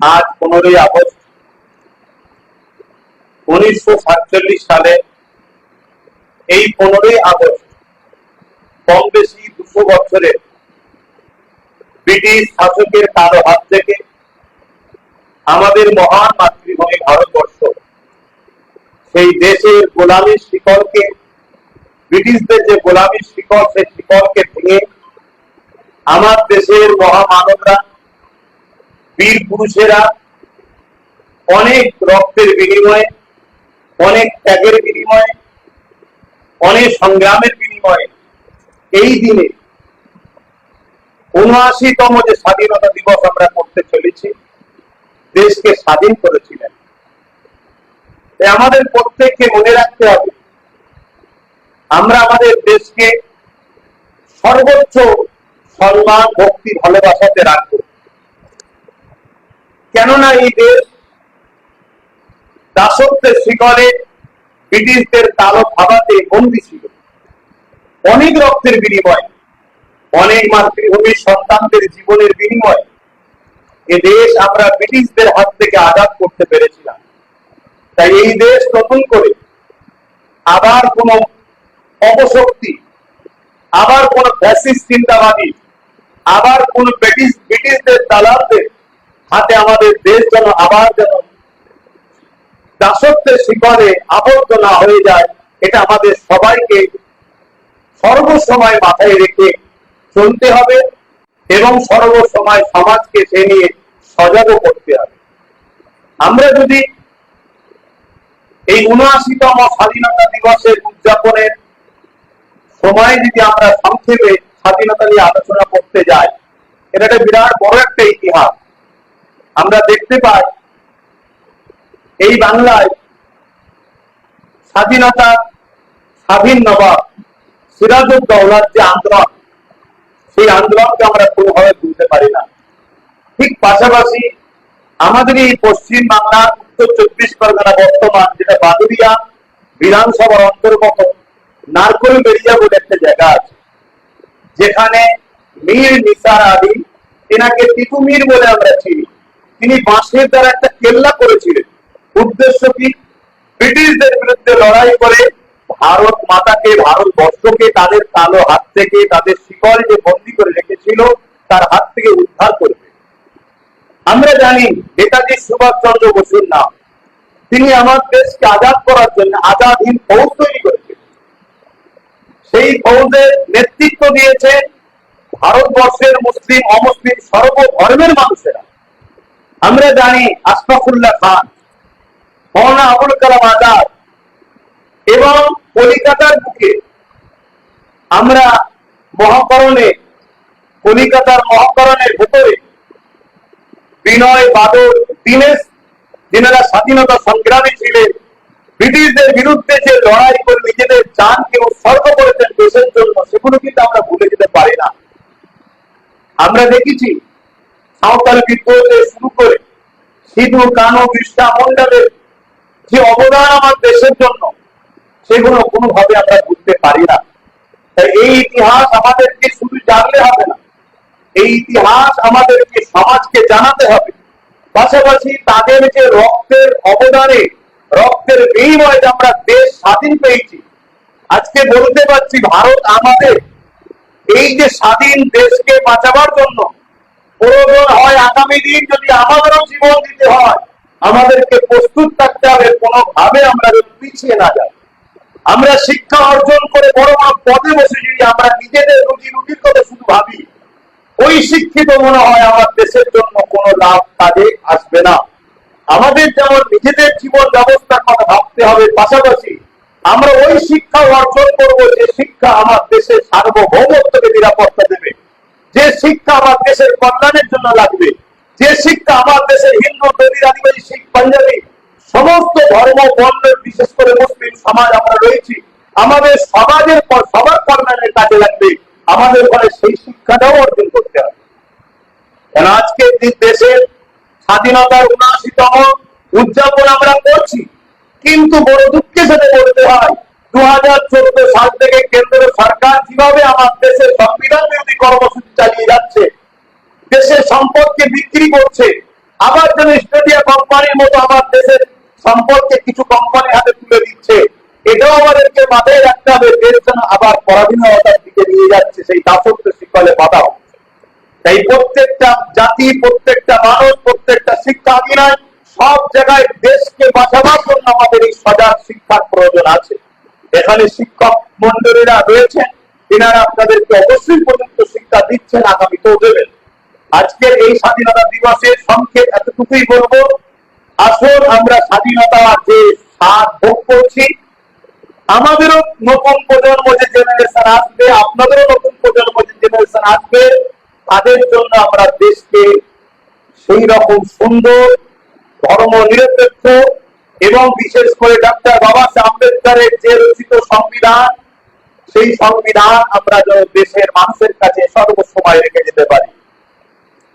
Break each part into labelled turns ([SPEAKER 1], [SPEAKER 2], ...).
[SPEAKER 1] আজ পনেরোই আগস্ট উনিশশো সাতচল্লিশ সালে এই পনেরোই আগস্ট কম বেশি দুশো বছরের ব্রিটিশ শাসকের কালো হাত থেকে আমাদের মহান মাতৃভূমি ভারতবর্ষ, সেই দেশের গোলামীর শিকড়কে, ব্রিটিশদের যে গোলামীর শিকড়, সেই শিকড়কে ভেঙে আমার দেশের মহামানবরা বীর পুরুষেরা অনেক রক্তের বিনিময়ে, অনেক ত্যাগের বিনিময়ে, অনেক সংগ্রামের বিনিময়ে এই দিনে উনআশিতম যে স্বাধীনতা দিবস আমরা করতে চলেছি, দেশকে স্বাধীন করেছিলেন। আমাদের প্রত্যেককে মনে রাখতে হবে, আমরা আমাদের দেশকে সর্বোচ্চ সম্মান, ভক্তি, ভালোবাসাতে রাখব। কেননা এই দেশ দাসত্বের শিকড়ে ব্রিটিশদের কালো ভাবাতে বন্দী ছিল। অনেক রক্তের বিনিময়, অনেক মাতৃভূমির সন্তানদের জীবনের বিনিময় এ দেশ আমরা ব্রিটিশদের হাত থেকে আজাদ করতে পেরেছিলাম। তাই এই দেশ নতুন করে আবার কোন অপশক্তি, আবার কোন ফ্যাসিস্ট চিন্তাবাদী, আবার কোন ব্রিটিশ, ব্রিটিশদের দালালদের হাতে আমাদের দেশ যেন আবার যেন দাসত্বের শিকড়ে আবদ্ধ না হয়ে যায়, এটা আমাদের সবাইকে সর্বসময় মাথায় রেখে চলতে হবে এবং সর্বসময় সমাজকে সে নিয়ে সজাগও করতে হবে। আমরা যদি এই উনআশিতম স্বাধীনতা দিবসের উদযাপনের সময় যদি আমরা সংক্ষেপে স্বাধীনতা নিয়ে আলোচনা করতে যাই এটা একটা বিরাট বড় একটা ইতিহাস। আমরা দেখতে পাই এই বাংলায় স্বাধীনতা স্বাধীন নবাব সিরাজউদ্দৌলার যে আন্দোলন, সেই আন্দোলনকে আমরা কোনোভাবে বুঝতে পারি না। ঠিক পাশাপাশি আমাদের এই পশ্চিম বাংলার উত্তর চব্বিশ পরগনা বর্তমান যেটা বাদুরিয়া বিধানসভার অন্তর্গত নারকল বেরিয়া বলে একটা জায়গা আছে, যেখানে মীর নিসার আলী এনাকে টিপু মীর বলে আমরা চিনি। তিনি বাঁশের দ্বারা একটা কেল্লা করেছিলেন। উদ্দেশ্য কি? ব্রিটিশদের বিরুদ্ধে লড়াই করে ভারত মাতাকে ভারতবর্ষকে তাদের কালো হাত থেকে, তাদের শিকল যে বন্দি করে রেখেছিল, তার হাত থেকে উদ্ধার করবে। আমরা জানি, নেতাজি সুভাষ চন্দ্র বসুর নাম। তিনি আমার দেশকে আজাদ করার জন্য আজাদ হিন্দ ফৌজ তৈরি করেছেন সেই ফৌজের নেতৃত্ব দিয়েছে ভারতবর্ষের মুসলিম, অমুসলিম সর্বধর্মের মানুষেরা। আমরা জানি আশফাকুল্লাহ খান। মৌলানা আবুল কালাম আজাদ। এবং কলিকাতার বুকে আমরা মহাকরণে, কলিকাতার মহাকরণের ভেতরে বিনয় বাদল দীনেশ, যিনারা স্বাধীনতা সংগ্রামী ছিলেন, ব্রিটিশদের বিরুদ্ধে যে লড়াই করে নিজেদের জানকে উৎসর্গ করেছেন দেশের জন্য, সেগুলো কিন্তু আমরা ভুলে যেতে পারি না। আমরা দেখেছি সাঁওতাল বিদ্রোহ শুরু করে সিধু কানু বিরসা মন্ডলের যে অবদান আমার দেশের জন্য, সেগুলো কোনোভাবে আমরা বুঝতে পারি না। তাই এই ইতিহাস আমাদেরকে শুধু জানলে হবে না, এই ইতিহাস আমাদেরকে, সমাজকে জানাতে হবে। পাশাপাশি তাদের যে রক্তের অবদানে, রক্তের বিনিময়ে আমরা দেশ স্বাধীন পেয়েছি, আজকে বলতে পারছি ভারত আমাদের এই যে স্বাধীন দেশকে বাঁচাবার জন্য প্রয়োজন হয় আগামী দিন যদি আমাদেরও জীবন দিতে হয়, আমাদেরকে প্রস্তুত থাকতে হবে, কোনোভাবে আমরা যেন পিছিয়ে না যাই। আমরা শিক্ষা অর্জন করে বড় বড় পদে বসে যদি আমরা নিজেদের রুজি রুটির কথা শুধু ভাবি, ওই শিক্ষিত মনে হয় আমার দেশের জন্য কোনো লাভ কাজে আসবে না। আমাদের যেমন নিজেদের জীবন ব্যবস্থার কথা ভাবতে হবে, পাশাপাশি আমরা ওই শিক্ষা অর্জন করব যে শিক্ষা আমার দেশের সার্বভৌমত্বকে নিরাপত্তা শিক্ষা আমার দেশের কল্যাণের জন্য লাগবে, যে শিক্ষা আমার দেশের হিন্দু দলিত আদিবাসী, শিখ, পাঞ্জাবি, সমস্ত ধর্ম বর্ণের বিশেষ করে মুসলিম সমাজ আমরা রয়েছি, আমাদের সমাজের পর সবার কল্যাণের কাজে লাগবে, আমাদের ঘরে সেই শিক্ষাটাও অর্জন করতে হবে। কেন আজকে দেশের স্বাধীনতার উনআশিতম উদযাপন আমরা করছি, কিন্তু বড় দুঃখের সাথে বলতে হয় দু হাজার চোদ্দ সাল থেকে কেন্দ্র সরকার কীভাবে আমার দেশের সংবিধান বিরোধী কর্মসূচি চালিয়ে যাচ্ছে। দেশের সম্পদকে বিক্রি করছে। আবার যেন স্টেডিয়া কোম্পানির মতো আমার দেশের সম্পর্কে কিছু কোম্পানি হাতে তুলে দিচ্ছে। এটাও আমাদেরকে মাথায় রাখতে হবে দেশ যেন আবার পরাধীনতার দিকে নিয়ে যাচ্ছে সেই দাসত্ব শিকলে বাধা তাই প্রত্যেকটা জাতি, প্রত্যেকটা মানুষ, প্রত্যেকটা শিক্ষা বিনয় সব জায়গায় দেশকে বাঁচাবার জন্য আমাদের এই সজাগ শিক্ষার প্রয়োজন আছে। এখানে শিক্ষক মন্ডলীরা রয়েছেন। এনারা আপনাদেরকে অবশ্যই শিক্ষা দিচ্ছেন আগামীতেও দেবেন আজকের এই স্বাধীনতা দিবসের সংক্ষেপ এতটুকুই বলব, আসুন আমরা স্বাধীনতা যে স্বাদ ভোগ করছি, আমাদেরও নতুন প্রজন্ম যে জেনারেশন আসবে, আপনাদেরও নতুন প্রজন্ম যে জেনারেশন আসবে, তাদের জন্য আমরা দেশকে সেই রকম সুন্দর ধর্ম নিরপেক্ষ এবং বিশেষ করে ডাক্তার বাবা আম্বেদকরের যে রচিত সংবিধান সেই সংবিধান আমরা যেন দেশের মানুষের কাছে সর্বসময় রেখে যেতে পারি।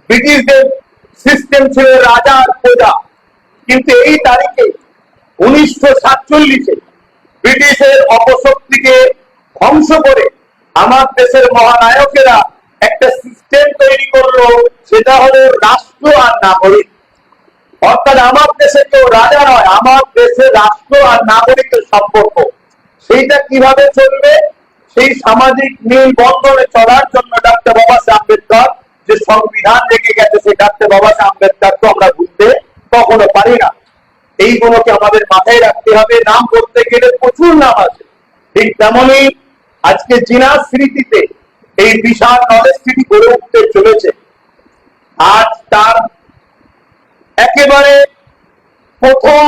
[SPEAKER 1] ব্রিটিশদের সিস্টেম ছিল রাজা আর প্রজা কিন্তু এই তারিখে, উনিশশো সাতচল্লিশে ব্রিটিশের অপশক্তিকে ধ্বংস করে আমার দেশের মহানায়কেরা একটা সিস্টেম তৈরি করল, সেটা হলো রাষ্ট্র আর নাগরিক। অর্থাৎ আমার দেশে কেউ রাজা নয়, আমার দেশে রাষ্ট্র আর নাগরিকের সম্পর্ক। সেইটা কীভাবে চলবে? সেই সামাজিক মিল বন্ধনে চলার জন্য ডাক্তার বাবা সাহেব আম্বেদকর যে সংবিধান রেখে গেছে, সেই ডাক্তার বাবা সাহেব আম্বেদকর তো আমরা বুঝতে কখনো পারি না। এইগুলোকে আমাদের মাথায় রাখতে হবে। নাম করতে গেলে প্রচুর নাম আছে। ঠিক তেমনই আজকে জিনার স্মৃতিতে এই বিশাল নলেজ সিটি গড়ে উঠতে চলেছে। আজ তার একেবারে প্রথম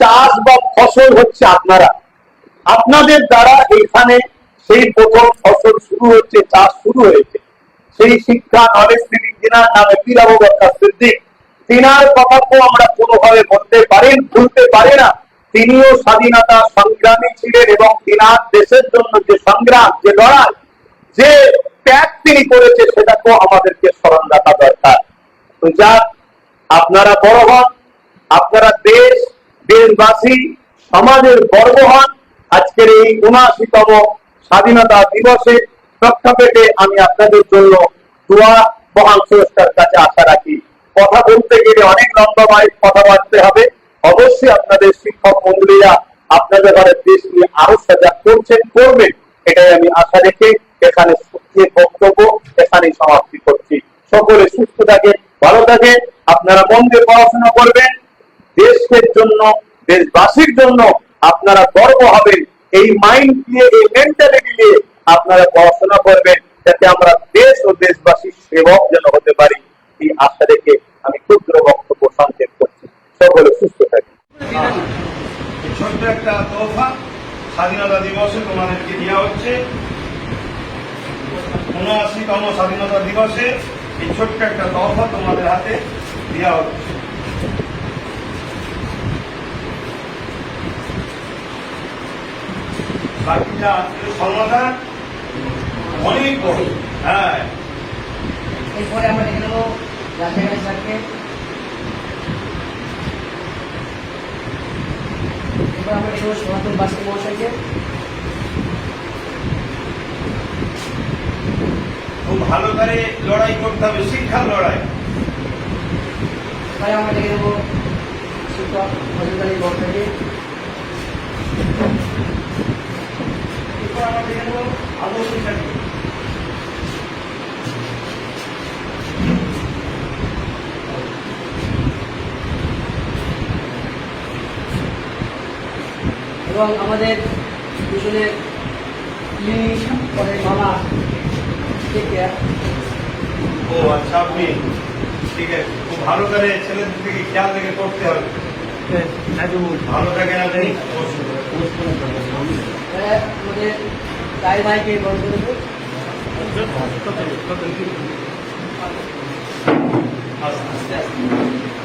[SPEAKER 1] চাষ বা ফসল হচ্ছে আপনারা। আপনাদের দ্বারা এখানে সেই প্রথম ফসল শুরু হচ্ছে চাষ শুরু হয়েছে। সেই শিক্ষা নলেজ তিনি তিনার নামে বক্তা সিদ্দিক। তিনার কথা তো আমরা কোনোভাবে বলতে পারেন ভুলতে পারি না। তিনিও স্বাধীনতা সংগ্রামী ছিলেন এবং তিনার দেশের জন্য যে সংগ্রাম, যে লড়াই, যে ত্যাগ তিনি করেছে, সেটাকেও আমাদেরকে স্মরণ রাখা দরকার যাক, আপনারা বড় হন, আপনারা দেশ, দেশবাসী, সমাজের গর্ব হন। আজকের এই উনআশিতম স্বাধীনতা দিবসে প্রেক্ষাপটে আমি আপনাদের জন্য দোয়া, মহান সংস্থার কাছে আশা রাখি। কথা বলতে গেলে অনেক লম্বা মাইক কথা বাড়তে হবে। অবশ্যই আপনাদের শিক্ষক মন্ডলীরা আপনাদের ঘরের দেশ নিয়ে আরও সজাগ করছেন, করবেন। এটাই আমি আশা রেখে এখানে বক্তব্য এখানেই সমাপ্তি করছি। সকলে সুস্থ থাকে ভালো থাকে আপনারা মন দিয়ে পড়াশোনা করবেন। দেশের জন্য, দেশবাসীর জন্য আপনারা গর্ব হবেন। এই মাইন্ড দিয়ে, এই মেন্টালিটি দিয়ে আপনারা পড়াশোনা করবেন যাতে আমরা দেশ ও দেশবাসীর সেবক যেন হতে পারি। এই আশা রেখে আমি ক্ষুদ্র বক্তব্য সংক্ষেপ করছি। সকলে সুস্থ থাকি
[SPEAKER 2] ছোট্ট একটা তোফা। স্বাধীনতা দিবসে তোমাদেরকে দেওয়া হচ্ছে। উনআশিতম স্বাধীনতা দিবসে এই ছোট্ট একটা তোফা তোমাদের হাতে দেওয়া হচ্ছে। বাকিটা সমাধান অনেক বড়। হ্যাঁ।
[SPEAKER 3] এরপরে আমরা দেখে নেব রাজশাহী স্যারকে এরপর আমরা দেখে নেব সনাতন মহাশয়কে
[SPEAKER 2] খুব ভালো করে লড়াই করতে হবে শিক্ষার লড়াই।
[SPEAKER 3] আমরা দেখে নেব শিক্ষক ফজল আলী মহাশয়কে
[SPEAKER 2] এরপর আমরা দেখে নেব আদর্শ চাকরি
[SPEAKER 3] এবং আমাদের দুজনের ইংলিশ পরে মামা থেকে
[SPEAKER 2] ও আচ্ছা আপনি ঠিক আছে খুব ভালো করে ছেলেদের থেকে খেয়াল রেখে করতে হবে ভালো থাকেন আপনি
[SPEAKER 3] আমাদের তাই ভাইকে বন্ধ দেবো
[SPEAKER 2] আস্তে আস্তে